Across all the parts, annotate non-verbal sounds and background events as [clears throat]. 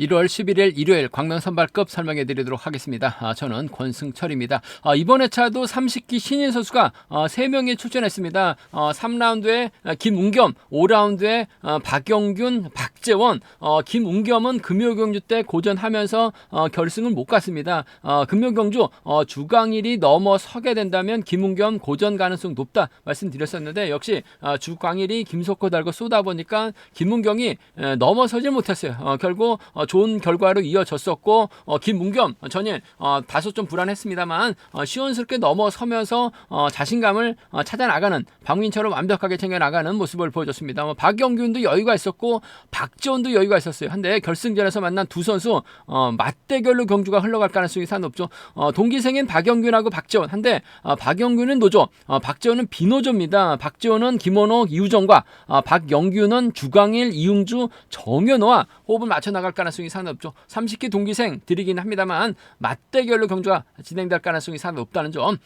1월 11일 일요일 광명 선발급 설명해 드리도록 하겠습니다. 아, 저는 권승철입니다. 아, 이번 회차도 30기 신인 선수가 어, 3명이 출전했습니다. 어, 3라운드에 김웅겸, 5라운드에 어, 박영균, 박재원, 어, 김웅겸은 금요경주 때 고전하면서 어, 결승을 못 갔습니다. 어, 금요경주 어, 주강일이 넘어서게 된다면 김웅겸 고전 가능성 높다 말씀드렸었는데 역시 어, 주강일이 김석호 달고 쏘다 보니까 김웅겸이 에, 넘어서질 못했어요. 어, 결국 어, 좋은 결과로 이어졌었고 어, 김문겸 전일 어, 다소 좀 불안했습니다만 어, 시원스럽게 넘어서면서 어, 자신감을 어, 찾아 나가는 박민처럼 완벽하게 챙겨 나가는 모습을 보여줬습니다. 뭐, 박영균도 여유가 있었고 박지원도 여유가 있었어요. 한데 결승전에서 만난 두 선수 어, 맞대결로 경주가 흘러갈 가능성이 상 높죠. 어, 동기생인 박영균하고 박지원 한데 어, 박영균은 노조, 어, 박지원은 비노조입니다. 박지원은 김원호, 이우정과 어, 박영균은 주광일, 이웅주, 정현호와 호흡을 맞춰 나갈 가능성이 상당히 높죠. 30기 동기생 드리긴 합니다만 맞대결로 경주가 진행될 가능성이 상당히 높다는 점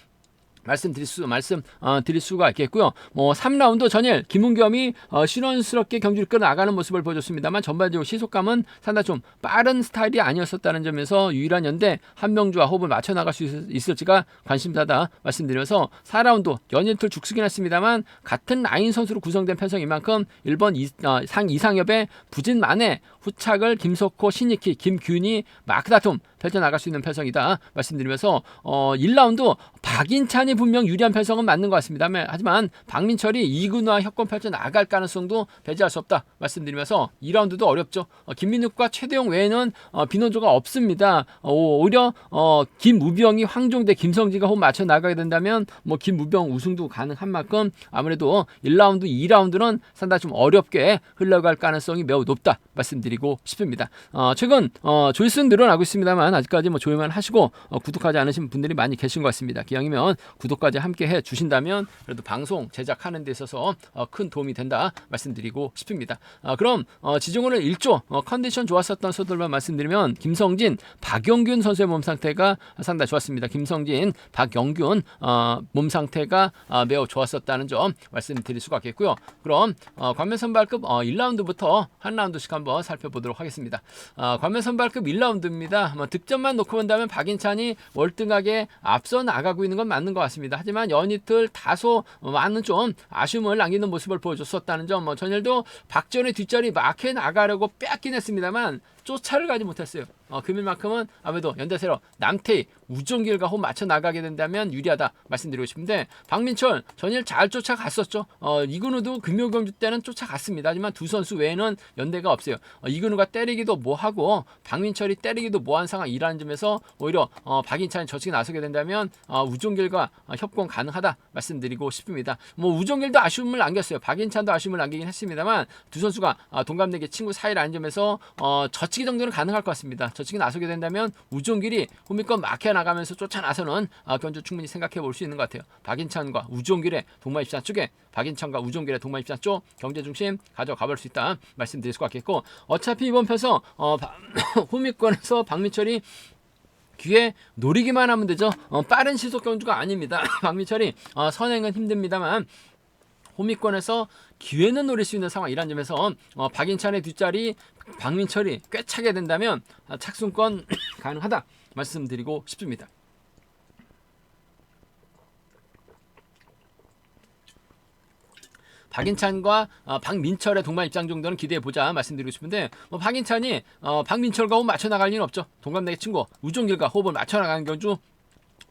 말씀드릴 수 말씀 어, 드릴 수가 있겠고요. 뭐 3라운드 전일 김은겸이 어, 신원스럽게 경주를 끌어 나가는 모습을 보여줬습니다만 전반적으로 시속감은 상당히 좀 빠른 스타일이 아니었었다는 점에서 유일한 연대 한명주와 호흡을 맞춰 나갈 수 있, 을지가 관심사다 말씀드려서 4라운드 연일 틀 죽쓰긴 했습니다만 같은 라인 선수로 구성된 편성인 만큼 1번 이, 어, 상 이상엽의 부진 만에 후착을 김석호, 신익희, 김균이 마크 다툼 펼쳐 나갈 수 있는 편성이다 말씀드리면서 어, 1라운드 박인찬이 분명 유리한 편성은 맞는 것 같습니다. 하지만 박민철이 이근우와 협권 펼쳐 나갈 가능성도 배제할 수 없다 말씀드리면서 2라운드도 어렵죠. 어, 김민욱과 최대용 외에는 어, 비노조가 없습니다. 어, 오히려 어, 김무병이 황종대, 김성지가 홈 맞춰 나가게 된다면 뭐 김무병 우승도 가능한 만큼 아무래도 1라운드, 2라운드는 상당히 좀 어렵게 흘러갈 가능성이 매우 높다 말씀드리고 싶습니다. 어, 최근 어, 조회수는 늘어나고 있습니다만 아직까지 뭐 조회만 하시고 어, 구독하지 않으신 분들이 많이 계신 것 같습니다. 기왕이면 구독까지 함께 해 주신다면 그래도 방송 제작하는 데 있어서 어, 큰 도움이 된다 말씀드리고 싶습니다. 어, 그럼 어, 지정호를 1조 어, 컨디션 좋았었던 선수들만 말씀드리면 김성진, 박영균 선수의 몸 상태가 상당히 좋았습니다. 김성진, 박영균 어, 몸 상태가 어, 매우 좋았었다는 점 말씀드릴 수가 있겠고요. 그럼 어, 관면 선발급 어, 1라운드부터 한 라운드씩 한번 살펴보도록 하겠습니다. 어, 관면 선발급 1라운드입니다. 뭐 득점만 놓고 본다면 박인찬이 월등하게 앞서 나가고 있는 건 맞는 것 같습니다. 하지만 연이틀 다소 많은 좀 아쉬움을 남기는 모습을 보여줬었다는 점, 뭐 전일도 박지원의 뒷자리 막해 나가려고 뺏긴 했습니다만 쫓아를 가지 못했어요. 어, 금일만큼은 아무래도 연대세로 남태희, 우종길과 호 맞춰 나가게 된다면 유리하다 말씀드리고 싶은데 박민철 전일 잘 쫓아갔었죠. 어, 이근우도 금요 경주 때는 쫓아갔습니다. 하지만 두 선수 외에는 연대가 없어요. 어, 이근우가 때리기도 뭐하고 박민철이 때리기도 뭐한 상황이라는 점에서 오히려 어, 박인찬이 저측에 나서게 된다면 어, 우종길과 어, 협공 가능하다 말씀드리고 싶습니다. 뭐 우종길도 아쉬움을 남겼어요. 박인찬도 아쉬움을 남기긴 했습니다만 두 선수가 어, 동갑내기 친구 사이라는 점에서 어, 저 치기 정도는 가능할 것 같습니다. 저측에 나서게 된다면 우종길이 호미권 막혀 나가면서 쫓아 나서는 어, 견주 충분히 생각해 볼 수 있는 것 같아요. 박인찬과 우종길의 동마 입산 쪽에 박인찬과 우종길의 동마 입산 쪽 경제 중심 가져가 볼 수 있다 말씀드릴 수가 있겠고 어차피 이번 편서 어, [coughs] 호미권에서 박민철이 귀에 노리기만 하면 되죠. 어, 빠른 시속 경주가 아닙니다. [coughs] 박민철이 어, 선행은 힘듭니다만 호미권에서 기회는 노릴 수 있는 상황이란 점에서 어, 박인찬의 뒷자리 박민철이 꽤 차게 된다면 어, 착순권 [coughs] 가능하다 말씀드리고 싶습니다. 박인찬과 어, 박민철의 동반 입장 정도는 기대해 보자 말씀드리고 싶은데 뭐 박인찬이 어, 박민철과 맞춰 나갈 일은 없죠. 동갑내기 친구 우종길과 호흡을 맞춰 나가는 경주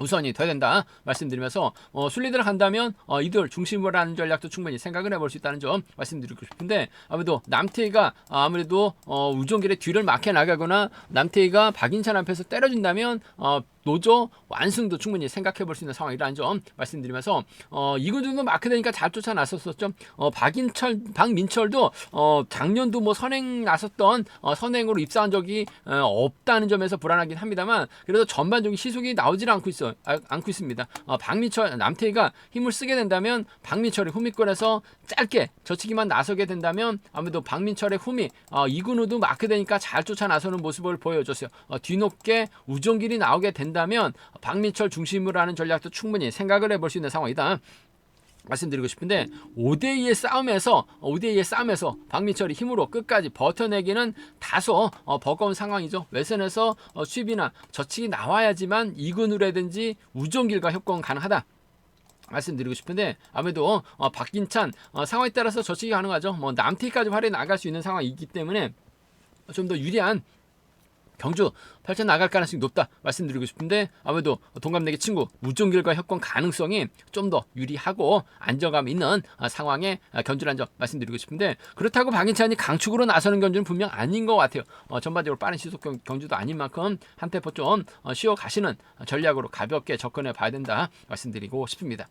우선이 돼야 된다 말씀드리면서 어, 순리대로 간다면 어, 이들 중심으로 하는 전략도 충분히 생각을 해볼 수 있다는 점 말씀드리고 싶은데 아무래도 남태희가 아무래도 어, 우종길의 뒤를 막혀 나가거나 남태희가 박인찬 앞에서 때려준다면 어, 노조 완승도 충분히 생각해 볼 수 있는 상황이라는 점 말씀드리면서 어, 이구등은 마크 되니까 잘 쫓아났었었죠. 어, 박인철, 박민철도 어, 작년도 뭐 선행 나섰던 어, 선행으로 입사한 적이 어, 없다는 점에서 불안하긴 합니다만 그래도 전반적인 시속이 나오질 않고 있어 아, 않고 있습니다. 어, 박민철, 남태희가 힘을 쓰게 된다면 박민철이 후미권에서 짧게 저치기만 나서게 된다면 아무래도 박민철의 후미 어, 이근우도 마크 되니까 잘 쫓아 나서는 모습을 보여줬어요. 어, 뒤높게 우정길이 나오게 된다 면 박민철 중심으로 하는 전략도 충분히 생각을 해볼 수 있는 상황이다. 말씀드리고 싶은데 5대2의 싸움에서 5대2의 싸움에서 박민철이 힘으로 끝까지 버텨내기는 다소 어, 버거운 상황이죠. 외선에서 어, 수비나 저측이 나와야지만 이근우라든지 우정길과 협공은 가능하다. 말씀드리고 싶은데 아무래도 어, 박긴찬 어, 상황에 따라서 저측이 가능하죠. 뭐 남티까지 활에 나갈 수 있는 상황이기 때문에 좀 더 유리한 경주 펼쳐 나갈 가능성이 높다 말씀드리고 싶은데 아무래도 동갑내기 친구 우종길과 협권 가능성이 좀 더 유리하고 안정감 있는 아, 상황에 아, 견주란 점 말씀드리고 싶은데 그렇다고 박인찬이 강축으로 나서는 견주는 분명 아닌 것 같아요. 어, 전반적으로 빠른 시속 경, 경주도 아닌 만큼 한 템포 좀 어, 쉬어 가시는 전략으로 가볍게 접근해 봐야 된다 말씀드리고 싶습니다.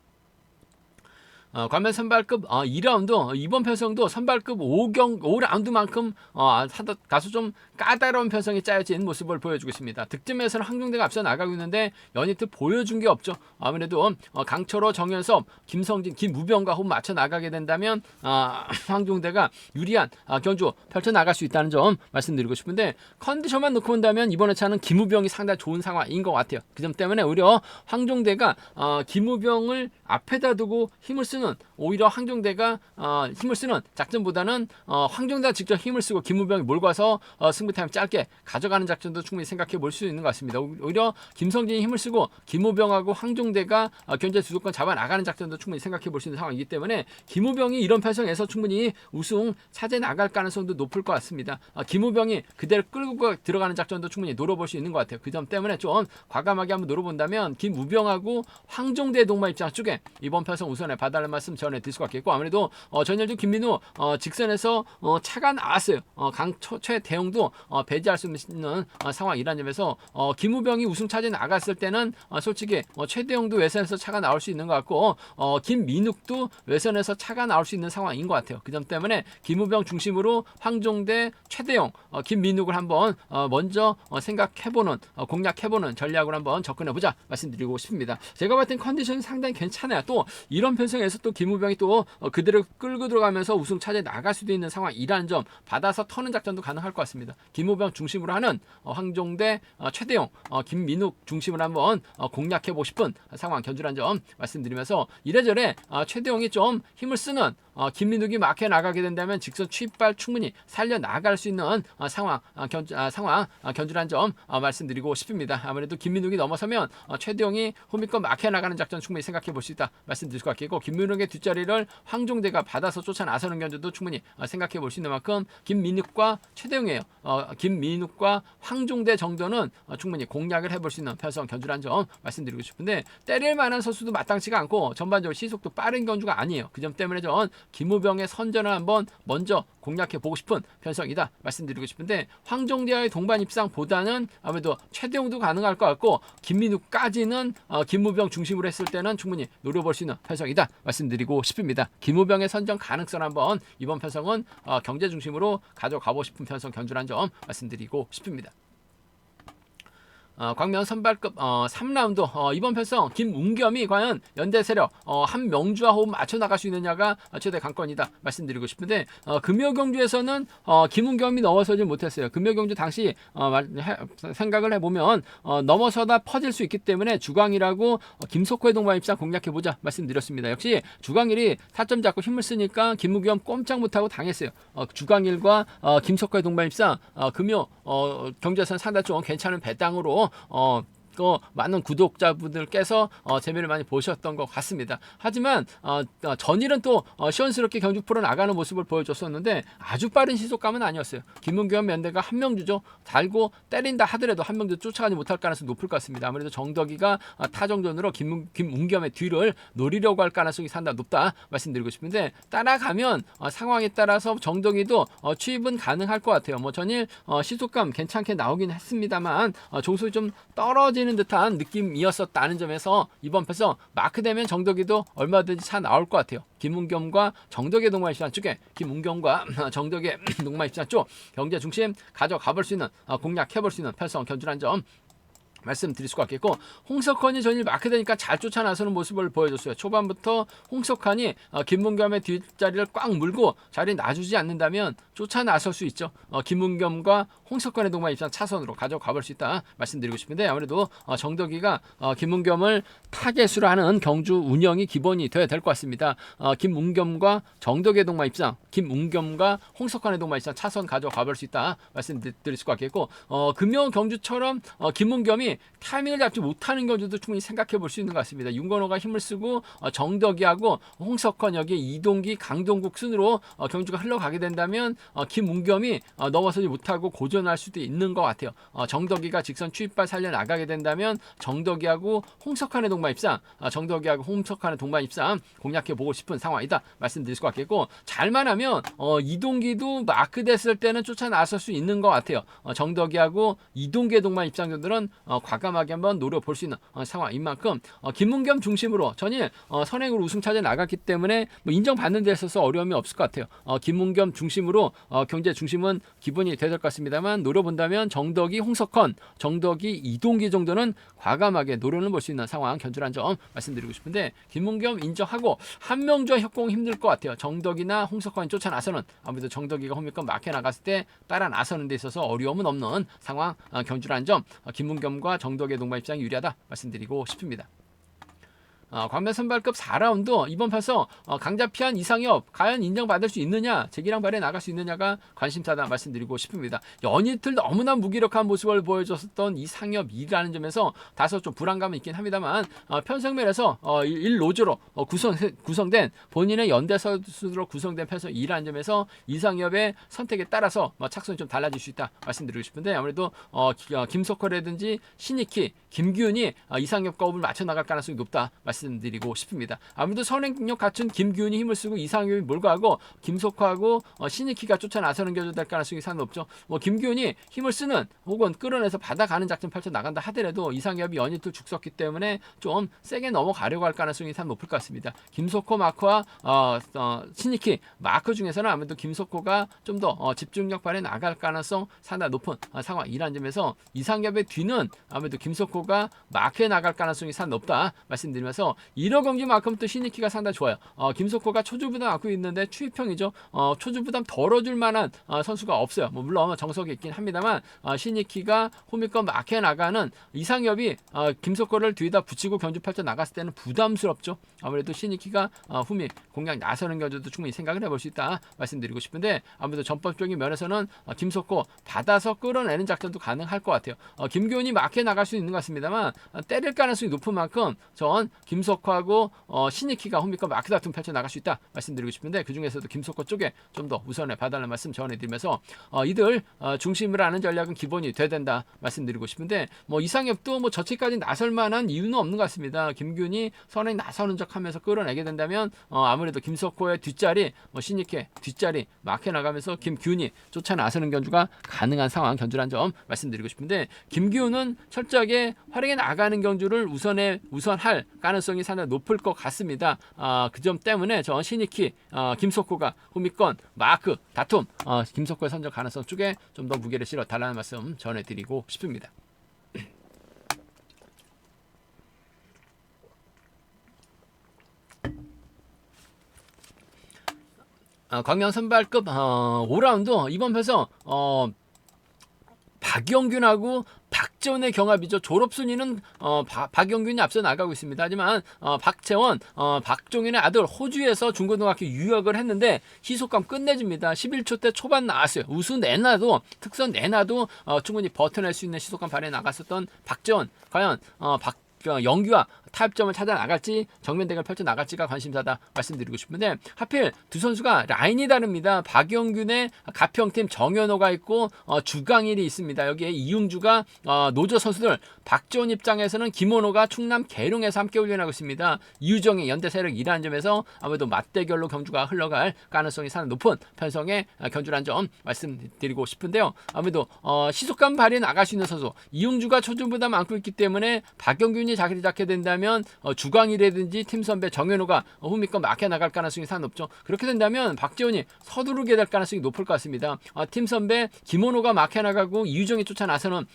어, 관면 선발급 어, 2라운드 이번 편성도 선발급 5경 5라운드만큼 어, 다소 좀 까다로운 편성이 짜여진 모습을 보여주고 있습니다. 득점에서는 항종대가 앞서 나가고 있는데 연이트 보여준 게 없죠. 아무래도 어, 강철호, 정현섭, 김성진, 김무병과 호흡 맞춰 나가게 된다면 [laughs] 어, 항종대가 유리한 어, 경주 펼쳐 나갈 수 있다는 점 말씀드리고 싶은데 컨디션만 놓고 본다면 이번에 차는 김우병이 상당히 좋은 상황인 것 같아요. 그 점 때문에 오히려 황종대가 어, 김우병을 앞에다 두고 힘을 쓰는 오히려 황종대가 어, 힘을 쓰는 작전보다는 어, 황종대가 직접 힘을 쓰고 김우병이 몰고 와서 어, 승부 타임 짧게 가져가는 작전도 충분히 생각해 볼 수 있는 것 같습니다. 오- 오히려 김성진이 힘을 쓰고 김우병하고 황종대가 어, 견제 주도권 잡아 나가는 작전도 충분히 생각해 볼 수 있는 상황이기 때문에 김우병이 이런 편성에서 충분히 우승 차제 나갈 가능성도 높을 것 같습니다. 어, 김우병이 그대로 끌고 들어가는 작전도 충분히 노려볼 수 있는 것 같아요. 그 점 때문에 좀 과감하게 한번 노려본다면 김우병하고 황종대 동마 입장 쪽에 이번 편성 우선에 봐달라 는 말씀 전해드릴 수가 있겠고 아무래도 어, 전열주 김민우 어, 직선에서 어, 차가 나왔어요. 어, 강초최 대용도 어, 배제할 수 있는 어, 상황이라는 점에서 어, 김우병이 우승 차제 나갔을 때는 어, 솔직히 어, 최대용도 외선에서 차가 나올 수 있는 것 같고 어, 김민욱도 외선에서 차가 나올 수 있는 상황인 것 같아요. 그 점 때문에 김우병 중심으로 황종대, 최대용, 어, 김민욱을 한번 어, 먼저 어, 생각해보는 어, 공략해보는 전략으로 한번 접근해보자 말씀드리고 싶습니다. 제가 봤을 땐 컨디션이 상당히 괜찮아요. 또 이런 편성에서 또 김우병이 또 어, 그대로 끌고 들어가면서 우승 차제 나갈 수도 있는 상황이라는 점 받아서 터는 작전도 가능할 것 같습니다. 김우병 중심으로 하는 어, 황종대, 어, 최대용, 어, 김민욱 중심으로 한번 어, 공략해보고 싶은 상황 견주란 점 말씀드리면서 이래저래 어, 최대용이 좀 힘을 쓰는 어, 김민욱이 막혀 나가게 된다면 직선 취입발 충분히 살려 나갈 수 있는 어, 상황 어, 견 아, 상황 어, 견주란 점 어, 말씀드리고 싶습니다. 아무래도 김민욱이 넘어서면 어, 최대용이 호미권 막혀 나가는 작전 충분히 생각해 볼 수 있다 말씀드릴 것 같고 김민욱의 뒷자리를 황종대가 받아서 쫓아 나서는 견주도 충분히 어, 생각해 볼 수 있는 만큼 김민욱과 최대용이에요. 어, 김민욱과 황종대 정도는 어, 충분히 공략을 해볼 수 있는 편성 견주란 점 말씀드리고 싶은데 때릴 만한 선수도 마땅치가 않고 전반적으로 시속도 빠른 견주가 아니에요. 그 점 때문에 전 김우병의 선전을 한번 먼저 공략해 보고 싶은 편성이다 말씀드리고 싶은데 황종대와의 동반 입상보다는 아무래도 최대용도 가능할 것 같고 김민욱까지는 어, 김우병 중심으로 했을 때는 충분히 노려볼 수 있는 편성이다 말씀드리고 싶습니다. 김우병의 선전 가능성 한번 이번 편성은 어, 경제 중심으로 가져가고 싶은 편성 견주란 점 말씀드리고 싶습니다. 어, 광명 선발급 어, 3라운드 어, 이번 편성 김웅겸이 과연 연대 세력 어, 한 명주와 호흡 맞춰 나갈 수 있느냐가 어, 최대 관건이다 말씀드리고 싶은데 어, 금요 경주에서는 어, 김웅겸이 넘어서지 못했어요. 금요 경주 당시 어, 말- 해- 생각을 해보면 어, 넘어서다 퍼질 수 있기 때문에 주광이라고 어, 김석호의 동반 입상 공략해 보자 말씀드렸습니다. 역시 주광일이 타점 잡고 힘을 쓰니까 김웅겸 꼼짝 못하고 당했어요. 어, 주광일과 어, 김석호의 동반 입상 어, 금요 어, 경주에서는 상당히 좀 괜찮은 배당으로 어, 그 많은 구독자분들께서 어, 재미를 많이 보셨던 것 같습니다. 하지만 어, 어, 전일은 또 어, 시원스럽게 경주 프로 나가는 모습을 보여줬었는데 아주 빠른 시속감은 아니었어요. 김문겸 면대가 한 명 주죠. 달고 때린다 하더라도 한명주 쫓아가지 못할 가능성이 높을 것 같습니다. 아무래도 정덕이가 어, 타정전으로 김문, 김문겸의 뒤를 노리려고 할 가능성이 상당히 높다 말씀드리고 싶은데 따라가면 어, 상황에 따라서 정덕이도 어, 취입은 가능할 것 같아요. 뭐 전일 어, 시속감 괜찮게 나오긴 했습니다만 어, 종속이 좀 떨어지는 듯한 느낌이었었다는 점에서 이번 편성 마크되면 정덕이도 얼마든지 차 나올 것 같아요. 김문겸과 정덕의 동반 입장 쪽에 김문겸과 [clears throat] 정덕의 [clears throat] 동반 입장 쪽 경제 중심 가져가 볼 수 있는 어, 공략해 볼 수 있는 편성 견주란 점 말씀드릴 수가 있겠고 홍석헌이 전일 마크되니까 잘 쫓아 나서는 모습을 보여줬어요. 초반부터 홍석헌이 어, 김문겸의 뒷자리를 꽉 물고 자리 놔주지 않는다면 쫓아 나설 수 있죠. 어, 김문겸과 홍석헌의 동반 입장 차선으로 가져가 볼 수 있다 말씀드리고 싶은데 아무래도 어, 정덕이가 어, 김문겸을 타겟으로 하는 경주 운영이 기본이 돼야 될 것 같습니다. 어, 김문겸과 정덕의 동반 입장, 김문겸과 홍석헌의 동반 입장 차선 가져가 볼 수 있다 말씀드릴 수가 있겠고 어, 금요 경주처럼 어, 김문겸이 타이밍을 잡지 못하는 경주도 충분히 생각해 볼 수 있는 것 같습니다. 윤건호가 힘을 쓰고 어, 정덕이하고 홍석헌 여기 이동기 강동국 순으로 어, 경주가 흘러가게 된다면 어, 김문겸이 어, 넘어서지 못하고 고전할 수도 있는 것 같아요. 어, 정덕이가 직선 추입발 살려 나가게 된다면 정덕이하고 홍석헌의 동반 입상, 어, 정덕이하고 홍석헌의 동반 입상 공략해 보고 싶은 상황이다 말씀드릴 것 같겠고 잘만 하면 어, 이동기도 마크 됐을 때는 쫓아 나설 수 있는 것 같아요. 어, 정덕이하고 이동기의 동반 입상자들은 어, 과감하게 한번 노려볼 수 있는 어, 상황인 만큼 어, 김문겸 중심으로 전일 어, 선행으로 우승 차지해 나갔기 때문에 뭐 인정받는 데 있어서 어려움이 없을 것 같아요. 어, 김문겸 중심으로 어, 경제 중심은 기본이 돼야 될것 같습니다만 노려본다면 정덕이 홍석헌, 정덕이 이동기 정도는 과감하게 노려는 볼 수 있는 상황 견주란 점 말씀드리고 싶은데 김문겸 인정하고 한명조 협공 힘들 것 같아요. 정덕이나 홍석헌이 쫓아 나서는 아무래도 정덕이가 홈미권 막혀 나갔을 때 따라 나서는 데 있어서 어려움은 없는 상황 어, 견주란 점 어, 김문겸과 정덕의 동반 입장이 유리하다 말씀드리고 싶습니다. 어, 광면 선발급 4라운드 이번 판서 어, 강자 피한 이상엽 과연 인정받을 수 있느냐 제기랑 발에 나갈 수 있느냐가 관심사다 말씀드리고 싶습니다. 연이틀 너무나 무기력한 모습을 보여줬었던 이상엽이라는 점에서 다소 좀 불안감은 있긴 합니다만 어, 편성면에서 어, 1로즈로 어, 구성, 구성된 본인의 연대 선수로 구성된 편성 2라는 점에서 이상엽의 선택에 따라서 뭐 착순이 좀 달라질 수 있다 말씀드리고 싶은데 아무래도 어, 기- 어, 김석호라든지 신익희, 김규현이 어, 이상엽과 호흡을 맞춰 나갈 가능성이 높다 말씀 드리고 싶습니다. 아무래도 선행력 갖춘 김규현이 힘을 쓰고 이상엽이 몰고 하고 김석호하고 어, 신익희가 쫓아 나서는 겨도 될 가능성이 상당히 높죠. 뭐 김규현이 힘을 쓰는 혹은 끌어내서 받아가는 작전 펼쳐 나간다 하더라도 이상엽이 연이틀 죽섰기 때문에 좀 세게 넘어가려고 할 가능성이 상당히 높을 것 같습니다. 김석호 마크와 어, 어, 신익희 마크 중에서는 아무래도 김석호가 좀 더 어, 집중력 발휘 나갈 가능성 상당히 높은 어, 상황이라는 점에서 이상엽의 뒤는 아무래도 김석호가 마크에 나갈 가능성이 상당히 높다 말씀드리면서 1호 경기 만큼 또 신익희가 상당히 좋아요. 어, 김석호가 초주부담 안고 있는데 추입형이죠. 어, 초주부담 덜어줄 만한 어, 선수가 없어요. 뭐 물론 정석이 있긴 합니다만 어, 신익희가 홈이권 마크에 나가는 이상엽이 어, 김석호를 뒤에다 붙이고 견주 펼쳐 나갔을 때는 부담스럽죠. 아무래도 신익희가 어, 후미 공략 나서는 견주도 충분히 생각을 해볼 수 있다 말씀드리고 싶은데 아무래도 전법적인 면에서는 어, 김석호 받아서 끌어내는 작전도 가능할 것 같아요. 어, 김교훈이 마크에 나갈 수 있는 것 같습니다만 어, 때릴 가능성이 높은 만큼 전 김 석호하고 어, 신익희가 홈이권 마크 다툼 펼쳐 나갈 수 있다 말씀드리고 싶은데 그 중에서도 김석호 쪽에 좀 더 우선에 봐달라는 말씀 전해드리면서 어, 이들 어, 중심으로 하는 전략은 기본이 돼야 된다 말씀드리고 싶은데 뭐 이상엽도 뭐 저치까지 나설 만한 이유는 없는 것 같습니다. 김균이 선에 나서는 척하면서 끌어내게 된다면 어, 아무래도 김석호의 뒷자리, 뭐 신익희 뒷자리 막혀 나가면서 김균이 쫓아 나서는 견주가 가능한 상황 견주란 점 말씀드리고 싶은데 김기훈은 철저하게 활용해 나가는 경주를 우선에 우선할 가능성 이 상당히 높을 것 같습니다. 아, 그 점 때문에 저 신익희, 어, 김석호가 후미권 마크 다툼 어, 김석호의 선정 가능성 쪽에 좀 더 무게를 실어 달라는 말씀 전해드리고 싶습니다. 어, 광명 선발급 어, 5라운드 이번 편에서 어, 박영균하고 박재원의 경합이죠. 졸업 순위는 어, 바- 박영균이 앞서 나가고 있습니다. 하지만 어, 박재원, 어, 박종현의 아들 호주에서 중고등학교 유학을 했는데 희속감 끝내줍니다. 11초 때 초반 나왔어요. 우수 내놔도 특선 내놔도 어, 충분히 버텨낼 수 있는 시속감 발휘 나갔었던 박재원 과연 어, 박 어, 영규와 타협점을 찾아 나갈지 정면 대결 펼쳐 나갈지가 관심사다 말씀드리고 싶은데 하필 두 선수가 라인이 다릅니다. 박영균의 가평팀 정현호가 있고 어, 주강일이 있습니다. 여기에 이용주가 어, 노조 선수들 박지원 입장에서는 김원호가 충남 계룡에서 함께 훈련하고 있습니다. 이유정이 연대 세력 2라는 점에서 아무래도 맞대결로 경주가 흘러갈 가능성이 상당히 높은 편성의 어, 견주란 점 말씀드리고 싶은데요. 아무래도 어, 시속감 발휘 나갈 수 있는 선수 이용주가 초중부담 안고 있기 때문에 박영균이 자기를 잡게 된다면 어, 주광이라든지 팀 선배 정현호가 어, 후미권 막혀 나갈 가능성이 상당히 높죠. 그렇게 된다면 박지원이 서두르게 될 가능성이 높을 것 같습니다. 어, 팀 선배 김원호가 막혀 나가고 이유정이 쫓아 나서는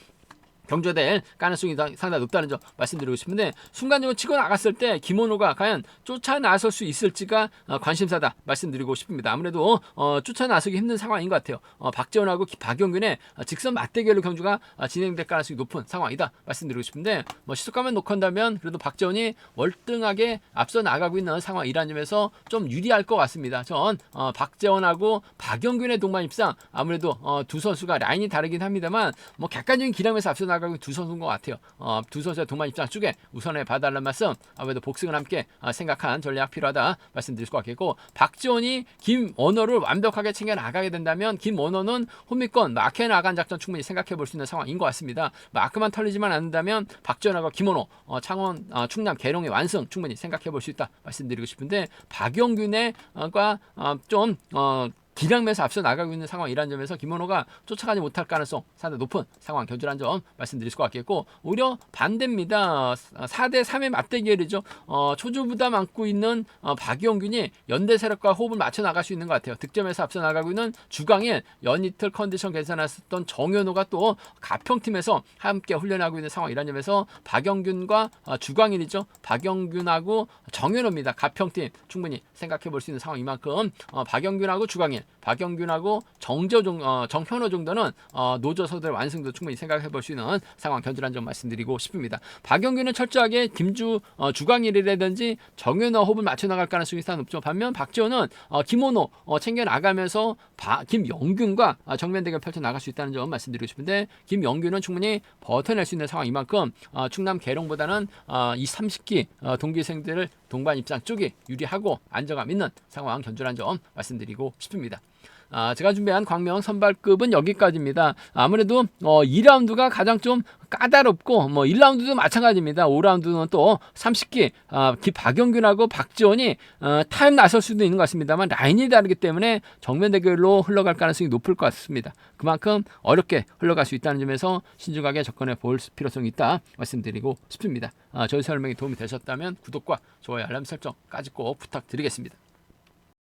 경조될 가능성이 다- 상당히 높다는 점 말씀드리고 싶은데 순간적으로 치고 나갔을 때 김원호가 과연 쫓아 나설 수 있을지가 어, 관심사다 말씀드리고 싶습니다. 아무래도 어, 쫓아 나서기 힘든 상황인 것 같아요. 어, 박지원하고 기- 박용균의 어, 직선 맞대결로 경주가 어, 진행될 가능성이 높은 상황이다 말씀드리고 싶은데 뭐 시속감을 놓건다면 그래도 박지원이 월등하게 앞서 나가고 있는 상황이라는 점에서 좀 유리할 것 같습니다. 전 어, 박재원하고 박영균의 동반 입상 아무래도 어, 두 선수가 라인이 다르긴 합니다만 뭐 객관적인 기량에서 앞서 나 있는 두 선수인 것 같아요. 어, 두 선수의 동반 입장 쪽에 우선에 봐달라는 말씀 아무래도 복승을 함께 어, 생각한 전략 필요하다 말씀드릴 것 같겠고 박지원이 김원호를 완벽하게 챙겨 나가게 된다면 김원호는 홈미권 마케 나간 작전 충분히 생각해 볼 수 있는 상황인 것 같습니다. 마크만 털리지만 않는다면 박지원하고 김원호 어, 창원 어, 충남 계룡의 완승 충분히 생각해 볼 수 있다 말씀드리고 싶은데 박영균의 과 어, 좀 어, 기량면에서 앞서 나가고 있는 상황이라는 점에서 김원호가 쫓아가지 못할 가능성 상당히 높은 상황 견주란 점 말씀드릴 것 같겠고 오히려 반대입니다. 4대 3의 맞대결이죠. 어, 초조 부담 안고 있는 어, 박영균이 연대 세력과 호흡을 맞춰 나갈 수 있는 것 같아요. 득점에서 앞서 나가고 있는 주강인 연이틀 컨디션 괜찮았었던 정현호가 또 가평팀에서 함께 훈련하고 있는 상황이라는 점에서 박영균과 어, 주강인이죠. 박영균하고 정현호입니다. 가평팀 충분히 생각해 볼 수 있는 상황 이만큼 어, 박영균하고 주강인, 박영균하고 정저 정, 어, 정현호 정도는 어, 노조 서들 완승도 충분히 생각해 볼 수 있는 상황 견주란 점 말씀드리고 싶습니다. 박영균은 철저하게 김주 어, 주강일이라든지 정현호 호흡을 맞춰 나갈 가능성이 상당히 높죠. 반면 박지원은 어, 김원호 어, 챙겨 나가면서 바, 김영균과 어, 정면 대결 펼쳐 나갈 수 있다는 점 말씀드리고 싶은데 김영균은 충분히 버텨낼 수 있는 상황이만큼 어, 충남 계룡보다는 어, 이 30기 어, 동기생들을 동반 입장 쪽이 유리하고 안정감 있는 상황 견주란 점 말씀드리고 싶습니다. 아, 제가 준비한 광명 선발급은 여기까지입니다. 아무래도 어, 2라운드가 가장 좀 까다롭고 뭐 1라운드도 마찬가지입니다. 5라운드는 또 30기 아, 기 박영균하고 박지원이 어, 타임 나설 수도 있는 것 같습니다만 라인이 다르기 때문에 정면 대결로 흘러갈 가능성이 높을 것 같습니다. 그만큼 어렵게 흘러갈 수 있다는 점에서 신중하게 접근해 볼 필요성이 있다 말씀드리고 싶습니다. 아, 저희 설명이 도움이 되셨다면 구독과 좋아요 알람 설정까지 꼭 부탁드리겠습니다.